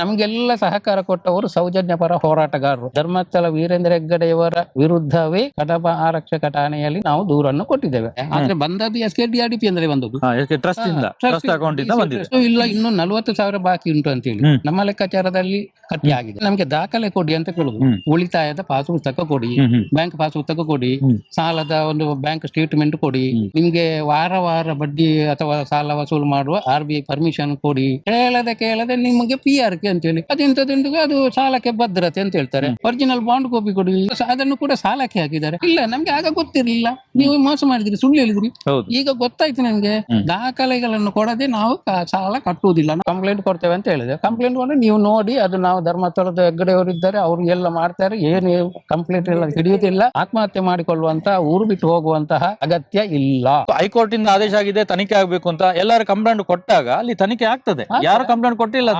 ನಮಗೆಲ್ಲ ಸಹಕಾರ ಕೊಟ್ಟವರು ಸೌಜನ್ಯ ಪರ ಹೋರಾಟಗಾರರು. ಧರ್ಮಸ್ಥಳ ವೀರೇಂದ್ರ ಹೆಗ್ಗಡೆಯವರ ವಿರುದ್ಧವೇ ಕಡಬ ಆರಕ್ಷಕ ಠಾಣೆಯಲ್ಲಿ ನಾವು ದೂರನ್ನು ಕೊಟ್ಟಿದ್ದೇವೆ. ಆದ್ರೆ ಬಂದದ್ದು S K D R D P ಅಂದ್ರೆ ಬಂದದ್ದು. ಟ್ರಸ್ಟ್ ಇಂದ ಟ್ರಸ್ಟ್ ಅಕೌಂಟ್ ಇಂದ ಬಂದಿದೆ. ಇಲ್ಲ ಇನ್ನು ನಲವತ್ತು ಸಾವಿರ ಬಾಕಿ ಉಂಟು ಅಂತ ಹೇಳಿ ನಮ್ಮ ಲೆಕ್ಕಾಚಾರದಲ್ಲಿ ಕಟ್ಟಿ ಆಗಿದೆ. ನಮಗೆ ದಾಖಲೆ ಕೊಡಿ ಅಂತ ಕೇಳುದು. ಉಳಿತಾಯದ ಪಾಸ್ ಪುಸ್ತಕ ಕೊಡಿ ಬ್ಯಾಂಕ್ ಪಾಸ್ ಪುಸ್ತಕ ಕೊಡಿ. ಸಾಲದ ಒಂದು ಬ್ಯಾಂಕ್ ಸ್ಟೇಟ್ಮೆಂಟ್ ಕೊಡಿ. ನಿಮ್ಗೆ ವಾರ ವಾರ ಬಡ್ಡಿ ಅಥವಾ ಸಾಲ ವಸೂಲು ಮಾಡುವ ಆರ್ ಬಿ ಐ ಪರ್ಮಿಷನ್ ಕೊಡಿ. ಕೇಳದೆ ಕೇಳದೆ ನಿಮಗೆ ಪಿ ಆರ್ ಕೆ ಅಂತ ಹೇಳಿ. ಅದೆಂತದೆಂದು ಅದು ಸಾಲಕ್ಕೆ ಭದ್ರತೆ ಅಂತ ಹೇಳ್ತಾರೆ. ಒರಿಜಿನಲ್ ಬಾಂಡ್ ಕಾಪಿ ಕೊಡಿ ಅದನ್ನು ಕೂಡ ಸಾಲಕ್ಕೆ ಹಾಕಿದ್ದಾರೆ. ಇಲ್ಲ ನಮ್ಗೆ ಆಗ ಗೊತ್ತಿರಲಿಲ್ಲ. ನೀವು ಮೋಸ ಮಾಡಿದ್ರಿ ಸುಳ್ಳು ಹೇಳಿದ್ರಿ. ಈಗ ಗೊತ್ತಾಯ್ತು ನಮ್ಗೆ ದಾಖಲೆಗಳನ್ನು ಕೊಡದೆ ನಾವು ಸಾಲ ಕಟ್ಟುವುದಿಲ್ಲ. ಕಂಪ್ಲೇಂಟ್ ಕೊಡ್ತೇವೆ ಅಂತ ಹೇಳಿದೆ. ಕಂಪ್ಲೇಂಟ್ ಕೊಟ್ಟರೆ ನೀವು ನೋಡಿ ಅದು ನಾವು ಧರ್ಮಸ್ಥಳದ ಹೆಗ್ಗಡೆಯವರು ಇದ್ದಾರೆ ಅವ್ರು ಎಲ್ಲ ಮಾಡ್ತಾರೆ. ಏನು ಕಂಪ್ಲೇಂಟ್ ಎಲ್ಲ ಹಿಡಿಯುವುದಿಲ್ಲ. ಆತ್ಮಹತ್ಯೆ ಮಾಡಿಕೊಳ್ಳುವಂತ ಊರು ಬಿಟ್ಟು ಹೋಗುವಂತಹ ಅಗತ್ಯ ಇಲ್ಲ. ಹೈಕೋರ್ಟ್ ಇಂದ ಆದೇಶ ಆಗಿದೆ ತನಿಖೆ ಆಗ್ಬೇಕು ಅಂತ ಎಲ್ಲರೂ ಕಂಪ್ಲೇಂಟ್ ಕೊಟ್ಟಾಗ ಅಲ್ಲಿ ತನಿಖೆ ಆಗ್ತದೆ. ಯಾರು ಕಂಪ್ಲೇಂಟ್ ಕೊಟ್ಟಿಲ್ಲ